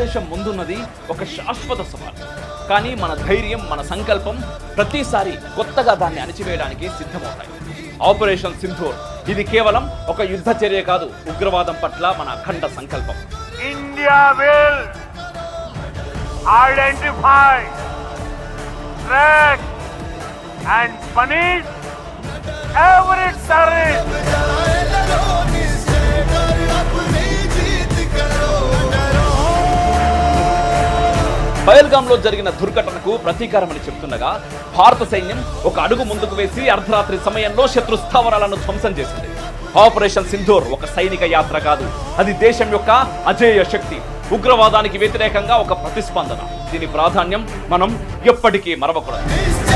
ముందున్నది ఒక శాశ్వత సవాల్ కానీ మన ధైర్యం మన సంకల్పం ప్రతిసారి కొత్తగా దాన్ని అణిచివేయడానికి సిద్ధమవుతాయి. ఆపరేషన్ సింధూర్ ఇది కేవలం ఒక యుద్ధ చర్య కాదు ఉగ్రవాదం పట్ల మన అఖండ సంకల్పం. India will identify track and punish every పహల్గాంలో జరిగిన దుర్ఘటనకు ప్రతీకారమని చెప్తుండగా భారత సైన్యం ఒక అడుగు ముందుకు వేసి అర్ధరాత్రి సమయంలో శత్రు స్థావరాలను ధ్వంసం చేసింది. ఆపరేషన్ సింధూర్ ఒక సైనిక యాత్ర కాదు. అది దేశం యొక్క అజేయ శక్తి. ఉగ్రవాదానికి వ్యతిరేకంగా ఒక ప్రతిస్పందన. దీని ప్రాధాన్యం మనం ఎప్పటికీ మరవకూడదు.